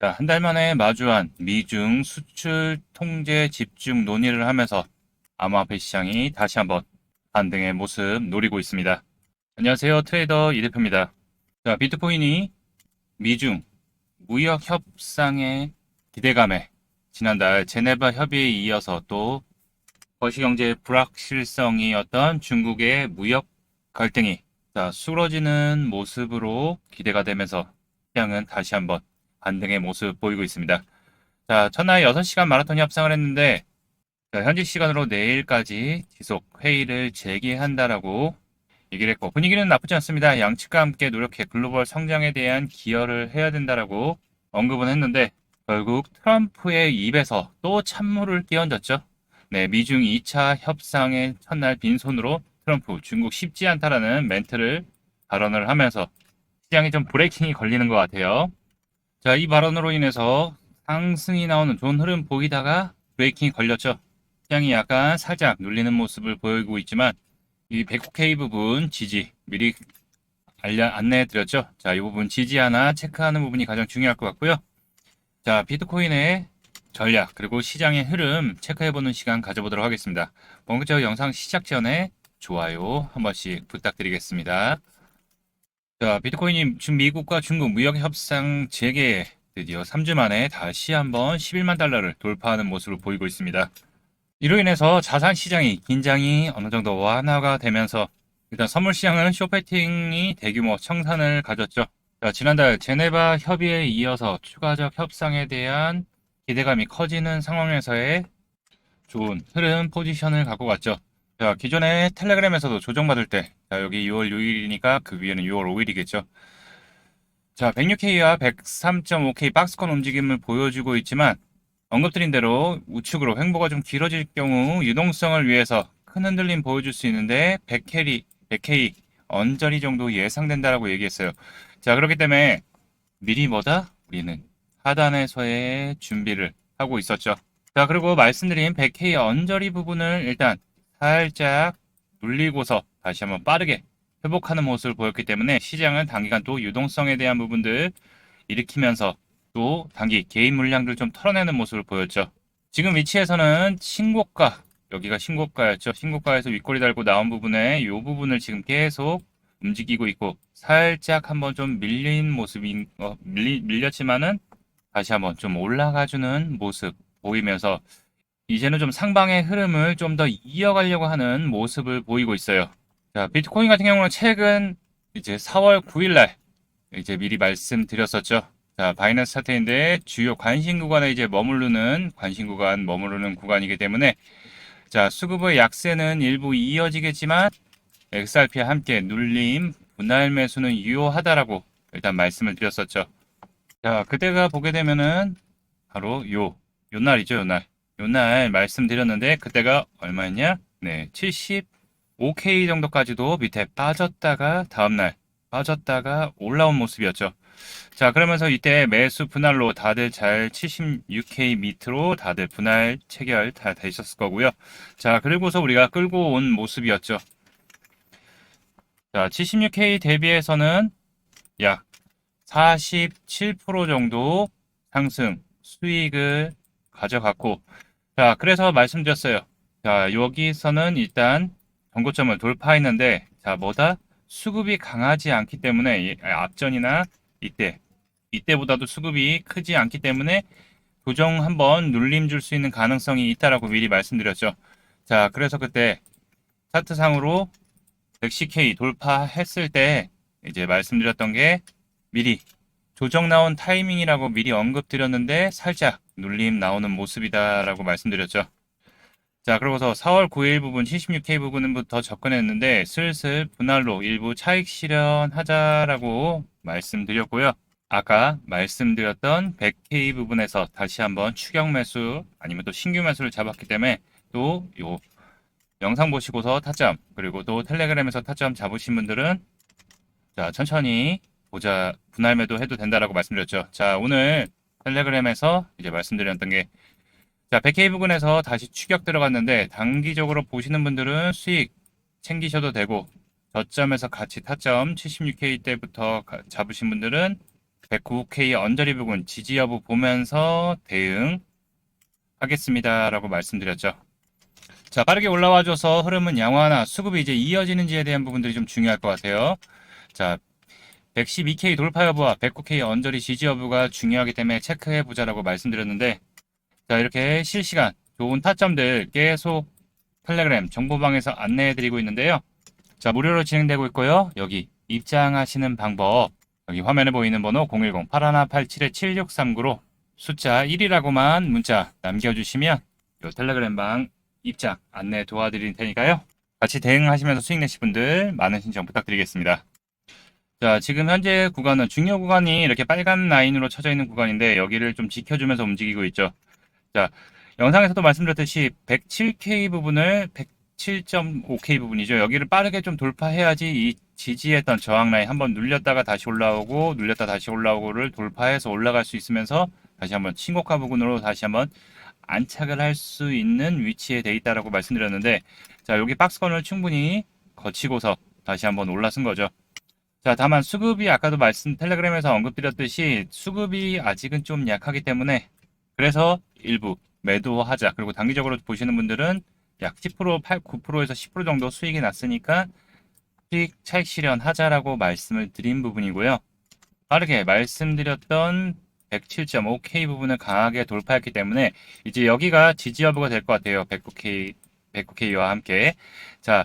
자, 한 달 만에 마주한 미중 수출 통제 집중 논의를 하면서 암호화폐 시장이 다시 한번 반등의 모습 노리고 있습니다. 안녕하세요. 트레이더 이 대표입니다. 자, 비트코인이 미중 무역 협상의 기대감에 지난달 제네바 협의에 이어서 또 거시경제 불확실성이었던 중국의 무역 갈등이 자, 수그러지는 모습으로 기대가 되면서 시장은 다시 한번 반등의 모습 보이고 있습니다. 자, 첫날 6시간 마라톤 협상을 했는데 자, 현지 시간으로 내일까지 지속 회의를 재개한다라고 얘기를 했고 분위기는 나쁘지 않습니다. 양측과 함께 노력해 글로벌 성장에 대한 기여를 해야 된다라고 언급은 했는데 결국 트럼프의 입에서 또 찬물을 끼얹었죠. 네, 미중 2차 협상의 첫날 빈손으로 트럼프 중국 쉽지 않다라는 멘트를 발언을 하면서 시장에 좀 브레이킹이 걸리는 것 같아요. 자, 이 발언으로 인해서 상승이 나오는 좋은 흐름 보이다가 브레이킹이 걸렸죠. 시장이 약간 살짝 눌리는 모습을 보이고 있지만 이 109K 부분 지지 미리 알려 안내해 드렸죠. 자, 이 부분 지지 하나 체크하는 부분이 가장 중요할 것 같고요. 자, 비트코인의 전략 그리고 시장의 흐름 체크해 보는 시간 가져보도록 하겠습니다. 본격적으로 영상 시작 전에 좋아요 한 번씩 부탁드리겠습니다. 자, 비트코인이 지금 미국과 중국 무역 협상 재개 드디어 3주 만에 다시 한번 11만 달러를 돌파하는 모습을 보이고 있습니다. 이로 인해서 자산 시장이 긴장이 어느 정도 완화가 되면서 일단 선물 시장은 쇼패팅이 대규모 청산을 가졌죠. 자, 지난달 제네바 협의에 이어서 추가적 협상에 대한 기대감이 커지는 상황에서의 좋은 흐름 포지션을 갖고 갔죠. 자, 기존에 텔레그램에서도 조정받을 때, 자, 여기 6월 6일이니까 그 위에는 6월 5일이겠죠. 자, 106K와 103.5K 박스권 움직임을 보여주고 있지만, 언급드린 대로 우측으로 횡보가 좀 길어질 경우 유동성을 위해서 큰 흔들림 보여줄 수 있는데 100K, 100K 언저리 정도 예상된다라고 얘기했어요. 자, 그렇기 때문에 미리 뭐다? 우리는 하단에서의 준비를 하고 있었죠. 자, 그리고 말씀드린 100K 언저리 부분을 일단 살짝 눌리고서 다시 한번 빠르게 회복하는 모습을 보였기 때문에 시장은 단기간 또 유동성에 대한 부분들 일으키면서 또 단기 개인 물량들 좀 털어내는 모습을 보였죠. 지금 위치에서는 신고가 여기가 신고가였죠. 신고가에서 윗꼬리 달고 나온 부분에 이 부분을 지금 계속 움직이고 있고 살짝 한번 좀 밀린 모습이 어, 밀리, 밀렸지만은 다시 한번 좀 올라가주는 모습 보이면서 이제는 좀 상방의 흐름을 좀 더 이어가려고 하는 모습을 보이고 있어요. 자, 비트코인 같은 경우는 최근 이제 4월 9일 날 이제 미리 말씀드렸었죠. 자, 바이낸스 차트인데 주요 관심 구간에 이제 머무르는 관심 구간 머무르는 구간이기 때문에 자, 수급의 약세는 일부 이어지겠지만 XRP와 함께 눌림 분할 매수는 유효하다라고 일단 말씀을 드렸었죠. 자, 그때가 보게 되면은 바로 요, 요 날이죠, 요 날. 요 날 말씀드렸는데 그때가 얼마였냐? 네, 75K 정도까지도 밑에 빠졌다가 다음날 빠졌다가 올라온 모습이었죠. 자, 그러면서 이때 매수 분할로 다들 잘 76K 밑으로 다들 분할 체결 다 되셨을 거고요. 자, 그리고서 우리가 끌고 온 모습이었죠. 자, 76K 대비해서는 약 47% 정도 상승 수익을 가져갔고, 자, 그래서 말씀드렸어요. 자, 여기서는 일단 전고점을 돌파했는데, 자, 뭐다? 수급이 강하지 않기 때문에 앞전이나 이때, 이때보다도 수급이 크지 않기 때문에 조정 한번 눌림 줄 수 있는 가능성이 있다라고 미리 말씀드렸죠. 자, 그래서 그때 차트상으로 110K 돌파했을 때 이제 말씀드렸던 게 미리 조정 나온 타이밍이라고 미리 언급드렸는데 살짝 눌림 나오는 모습이다라고 말씀드렸죠. 자, 그러고서 4월 9일 부분 76K 부분부터 접근했는데 슬슬 분할로 일부 차익 실현하자라고 말씀드렸고요. 아까 말씀드렸던 100K 부분에서 다시 한번 추격 매수 아니면 또 신규 매수를 잡았기 때문에 또 요 영상 보시고서 타점 그리고 또 텔레그램에서 타점 잡으신 분들은 자 천천히 보자 분할 매도 해도 된다라고 말씀드렸죠. 자 오늘 텔레그램에서 이제 말씀드렸던 게 자, 100K 부근에서 다시 추격 들어갔는데 단기적으로 보시는 분들은 수익 챙기셔도 되고 저점에서 같이 타점 76K 때부터 가- 잡으신 분들은 109K 언저리 부분 지지 여부 보면서 대응 하겠습니다라고 말씀드렸죠. 자, 빠르게 올라와줘서 흐름은 양호하나 수급이 이제 이어지는지에 대한 부분들이 좀 중요할 것 같아요. 자, 112K 돌파 여부와 109K 언저리 지지 여부가 중요하기 때문에 체크해 보자라고 말씀드렸는데, 자, 이렇게 실시간 좋은 타점들 계속 텔레그램 정보방에서 안내해 드리고 있는데요. 자, 무료로 진행되고 있고요. 여기 입장하시는 방법, 여기 화면에 보이는 번호 010-8187-7639로 숫자 1이라고만 문자 남겨주시면 요 텔레그램 방 입장 안내 도와드릴 테니까요. 같이 대응하시면서 수익 내실 분들 많은 신청 부탁드리겠습니다. 자, 지금 현재 구간은 중요 구간이 이렇게 빨간 라인으로 쳐져 있는 구간인데 여기를 좀 지켜주면서 움직이고 있죠. 자, 영상에서도 말씀드렸듯이 107K 부분을 107.5K 부분이죠. 여기를 빠르게 좀 돌파해야지 이 지지했던 저항 라인 한번 눌렸다가 다시 올라오고 눌렸다 다시 올라오고를 돌파해서 올라갈 수 있으면서 다시 한번 신고가 부분으로 다시 한번 안착을 할 수 있는 위치에 돼 있다라고 말씀드렸는데 자 여기 박스권을 충분히 거치고서 다시 한번 올라선 거죠. 자 다만 수급이 아까도 말씀 텔레그램에서 언급드렸듯이 수급이 아직은 좀 약하기 때문에 그래서 일부 매도하자 그리고 단기적으로 보시는 분들은 약 10% 8, 9%에서 10% 정도 수익이 났으니까 수익 차익 실현하자라고 말씀을 드린 부분이고요. 빠르게 말씀드렸던 107.5K 부분을 강하게 돌파했기 때문에 이제 여기가 지지 여부가 될 것 같아요. 109K, 109K와 함께. 자,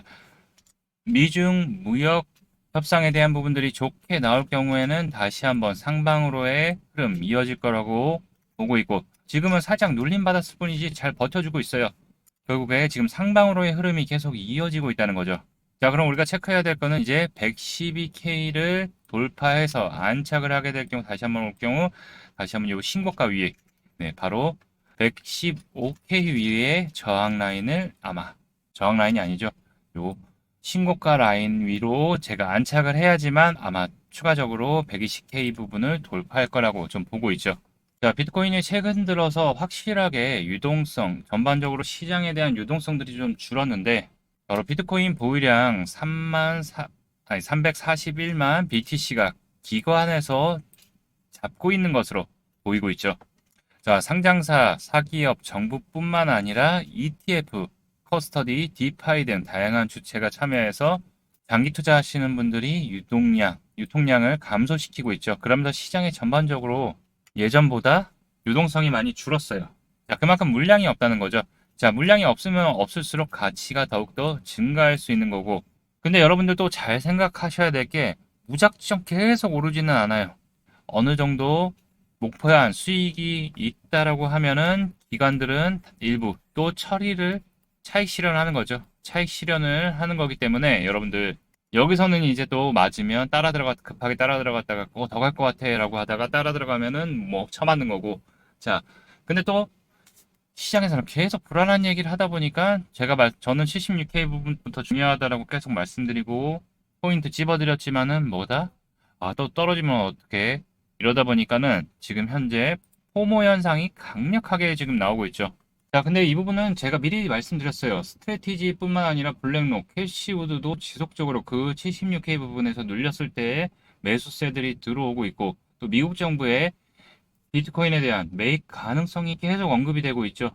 미중 무역 협상에 대한 부분들이 좋게 나올 경우에는 다시 한번 상방으로의 흐름 이어질 거라고 보고 있고 지금은 살짝 눌림 받았을 뿐이지 잘 버텨주고 있어요. 결국에 지금 상방으로의 흐름이 계속 이어지고 있다는 거죠. 자, 그럼 우리가 체크해야 될 거는 이제 112K를 돌파해서 안착을 하게 될 경우 다시 한번 올 경우 다시 한번 요 신고가 위에 네, 바로 115K 위에 저항 라인을 아마 저항 라인이 아니죠. 요 신고가 라인 위로 제가 안착을 해야지만 아마 추가적으로 120K 부분을 돌파할 거라고 좀 보고 있죠. 자, 비트코인이 최근 들어서 확실하게 유동성, 전반적으로 시장에 대한 유동성들이 좀 줄었는데, 바로 비트코인 보유량 3만 4, 아니 341만 BTC가 기관에서 잡고 있는 것으로 보이고 있죠. 자, 상장사, 사기업, 정부뿐만 아니라 ETF, 커스터디, 디파이 등 다양한 주체가 참여해서 장기 투자하시는 분들이 유동량, 유통량을 감소시키고 있죠. 그러면서 시장이 전반적으로 예전보다 유동성이 많이 줄었어요. 자, 그만큼 물량이 없다는 거죠. 자, 물량이 없으면 없을수록 가치가 더욱더 증가할 수 있는 거고. 근데 여러분들도 잘 생각하셔야 될 게 무작정 계속 오르지는 않아요. 어느 정도 목표한 수익이 있다라고 하면은 기관들은 일부 또 처리를 차익 실현하는 거죠. 차익 실현을 하는 거기 때문에 여러분들 여기서는 이제 또 맞으면 따라 들어가 급하게 따라 들어갔다가 어, 더갈 것 같아라고 하다가 따라 들어가면은 뭐 처맞는 거고. 자, 근데 또 시장에서는 계속 불안한 얘기를 하다 보니까 제가 말 저는 76K 부분부터 중요하다라고 계속 말씀드리고 포인트 집어드렸지만은 뭐다? 아, 또 떨어지면 어떻게? 이러다 보니까는 지금 현재 포모 현상이 강력하게 지금 나오고 있죠. 자, 근데 이 부분은 제가 미리 말씀드렸어요. 스트레티지뿐만 아니라 블랙록, 캐시우드도 지속적으로 그 76K 부분에서 눌렸을 때 매수세들이 들어오고 있고 또 미국 정부의 비트코인에 대한 매입 가능성이 계속 언급이 되고 있죠.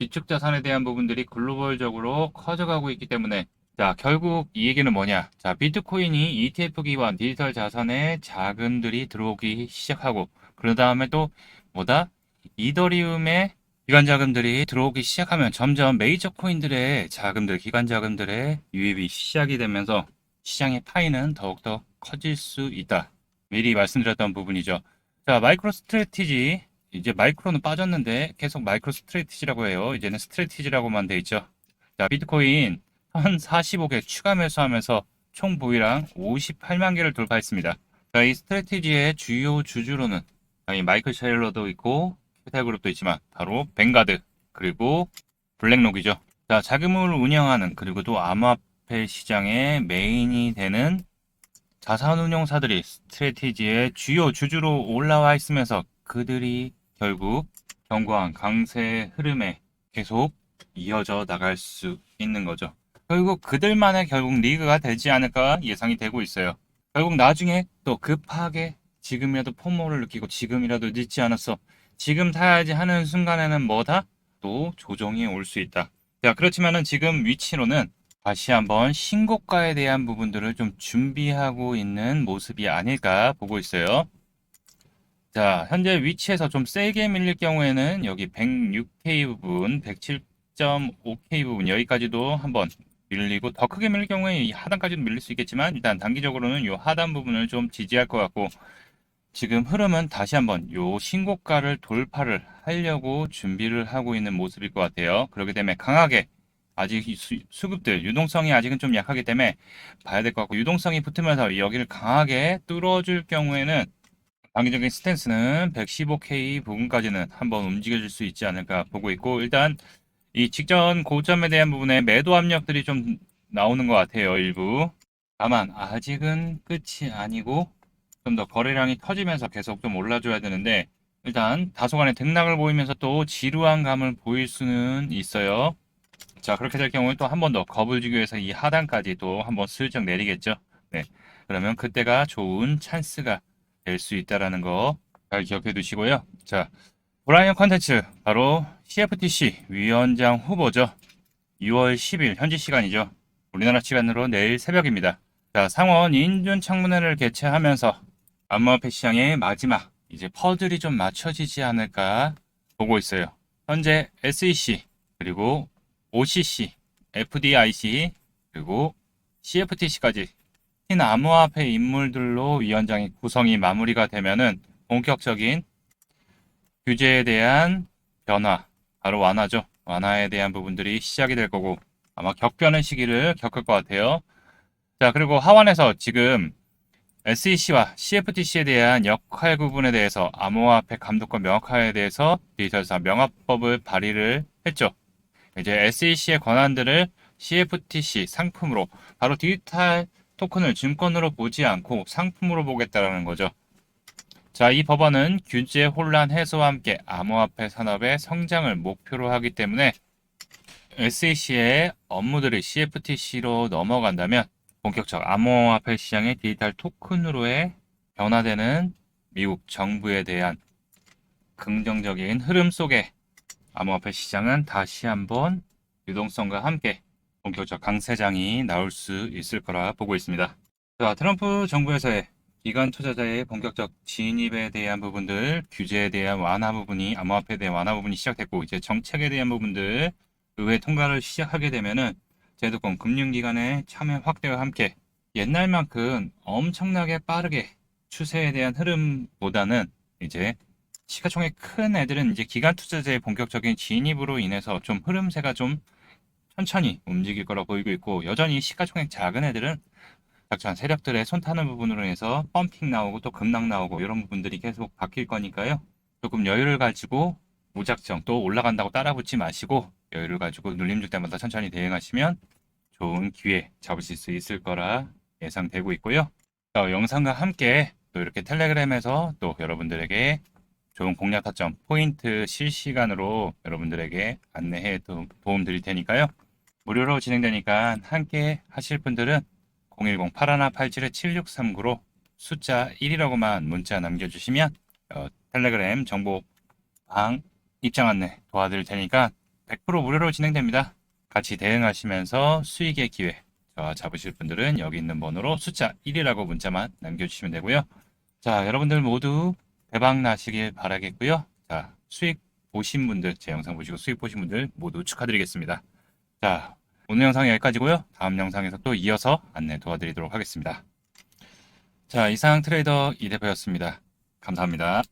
지축 자산에 대한 부분들이 글로벌적으로 커져가고 있기 때문에 자, 결국 이 얘기는 뭐냐? 자, 비트코인이 ETF 기반 디지털 자산에 자금들이 들어오기 시작하고 그 다음에 또 뭐다? 이더리움의 기관 자금들이 들어오기 시작하면 점점 메이저 코인들의 자금들, 기관 자금들의 유입이 시작이 되면서 시장의 파이는 더욱더 커질 수 있다. 미리 말씀드렸던 부분이죠. 자, 마이크로 스트레티지. 이제 마이크로는 빠졌는데 계속 마이크로 스트레티지라고 해요. 이제는 스트레티지라고만 돼 있죠. 자, 비트코인 1045개 추가 매수하면서 총 보유량 58만 개를 돌파했습니다. 자, 이 스트레티지의 주요 주주로는 당연히 마이클 셰일러도 있고 캐탈그룹도 있지만 바로 뱅가드 그리고 블랙록이죠. 자, 자금을 운영하는 그리고 또 암호화폐 시장의 메인이 되는 자산운용사들이 스트레티지의 주요 주주로 올라와 있으면서 그들이 결국 견고한 강세 흐름에 계속 이어져 나갈 수 있는 거죠. 결국 그들만의 결국 리그가 되지 않을까 예상이 되고 있어요. 결국 나중에 또 급하게 지금이라도 포모를 느끼고 지금이라도 늦지 않았어. 지금 사야지 하는 순간에는 뭐다? 또 조정이 올 수 있다. 자, 그렇지만은 지금 위치로는 다시 한번 신고가에 대한 부분들을 좀 준비하고 있는 모습이 아닐까 보고 있어요. 자, 현재 위치에서 좀 세게 밀릴 경우에는 여기 106K 부분, 107.5K 부분 여기까지도 한번 밀리고 더 크게 밀릴 경우에 이 하단까지도 밀릴 수 있겠지만 일단 단기적으로는 이 하단 부분을 좀 지지할 것 같고 지금 흐름은 다시 한번 요 신고가를 돌파를 하려고 준비를 하고 있는 모습일 것 같아요. 그렇기 때문에 강하게 아직 이 수, 수급들 유동성이 아직은 좀 약하기 때문에 봐야 될 것 같고 유동성이 붙으면서 여기를 강하게 뚫어줄 경우에는 단기적인 스탠스는 115K 부분까지는 한번 움직여줄 수 있지 않을까 보고 있고 일단 이 직전 고점에 대한 부분에 매도 압력들이 좀 나오는 것 같아요 일부 다만 아직은 끝이 아니고 좀 더 거래량이 터지면서 계속 좀 올라줘야 되는데 일단 다소간의 등락을 보이면서 또 지루한 감을 보일 수는 있어요 자 그렇게 될 경우에 또 한 번 더 겁을 주기 위해서 이 하단까지 또 한 번 슬쩍 내리겠죠 네 그러면 그때가 좋은 찬스가 될 수 있다라는 거 잘 기억해 두시고요. 자, 브라이언 컨텐츠 바로 CFTC 위원장 후보죠. 6월 10일 현지 시간이죠. 우리나라 시간으로 내일 새벽입니다. 자, 상원 인준 청문회를 개최하면서 암호화폐 시장의 마지막 이제 퍼즐이 좀 맞춰지지 않을까 보고 있어요. 현재 SEC 그리고 OCC, FDIC 그리고 CFTC까지 흰 암호화폐 인물들로 위원장이 구성이 마무리가 되면은 본격적인 규제에 대한 변화, 바로 완화죠. 완화에 대한 부분들이 시작이 될 거고 아마 격변의 시기를 겪을 것 같아요. 자, 그리고 하원에서 지금 SEC와 CFTC에 대한 역할 구분에 대해서 암호화폐 감독권 명확화에 대해서 디지털사 명확법을 발의를 했죠. 이제 SEC의 권한들을 CFTC 상품으로 바로 디지털 토큰을 증권으로 보지 않고 상품으로 보겠다라는 거죠. 자, 이 법안은 규제 혼란 해소와 함께 암호화폐 산업의 성장을 목표로 하기 때문에 SEC의 업무들이 CFTC로 넘어간다면 본격적 암호화폐 시장의 디지털 토큰으로의 변화되는 미국 정부에 대한 긍정적인 흐름 속에 암호화폐 시장은 다시 한번 유동성과 함께 본격적 강세장이 나올 수 있을 거라 보고 있습니다. 자, 트럼프 정부에서의 기관 투자자의 본격적 진입에 대한 부분들, 규제에 대한 완화 부분이 암호화폐에 대한 완화 부분이 시작됐고 이제 정책에 대한 부분들 의회 통과를 시작하게 되면은 제도권 금융기관의 참여 확대와 함께 옛날만큼 엄청나게 빠르게 추세에 대한 흐름보다는 이제 시가총액 큰 애들은 이제 기관 투자자의 본격적인 진입으로 인해서 좀 흐름세가 좀 천천히 움직일 거라 보이고 있고 여전히 시가총액 작은 애들은 작전 세력들의 손 타는 부분으로 해서 펌핑 나오고 또 급락 나오고 이런 부분들이 계속 바뀔 거니까요. 조금 여유를 가지고 무작정 또 올라간다고 따라붙지 마시고 여유를 가지고 눌림 줄 때마다 천천히 대응하시면 좋은 기회 잡으실 수 있을 거라 예상되고 있고요. 자, 영상과 함께 또 이렇게 텔레그램에서 또 여러분들에게 좋은 공략 타점 포인트 실시간으로 여러분들에게 안내해 도, 도움 드릴 테니까요. 무료로 진행되니까 함께 하실 분들은 010-8187-7639로 숫자 1이라고만 문자 남겨주시면 어, 텔레그램 정보 방 입장 안내 도와드릴 테니까 100% 무료로 진행됩니다. 같이 대응하시면서 수익의 기회 잡으실 분들은 여기 있는 번호로 숫자 1이라고 문자만 남겨주시면 되고요. 자, 여러분들 모두 대박 나시길 바라겠고요. 자, 수익 보신 분들, 제 영상 보시고 수익 보신 분들 모두 축하드리겠습니다. 자, 오늘 영상 여기까지고요. 다음 영상에서 또 이어서 안내 도와드리도록 하겠습니다. 자, 이상 트레이더 이 대표였습니다. 감사합니다.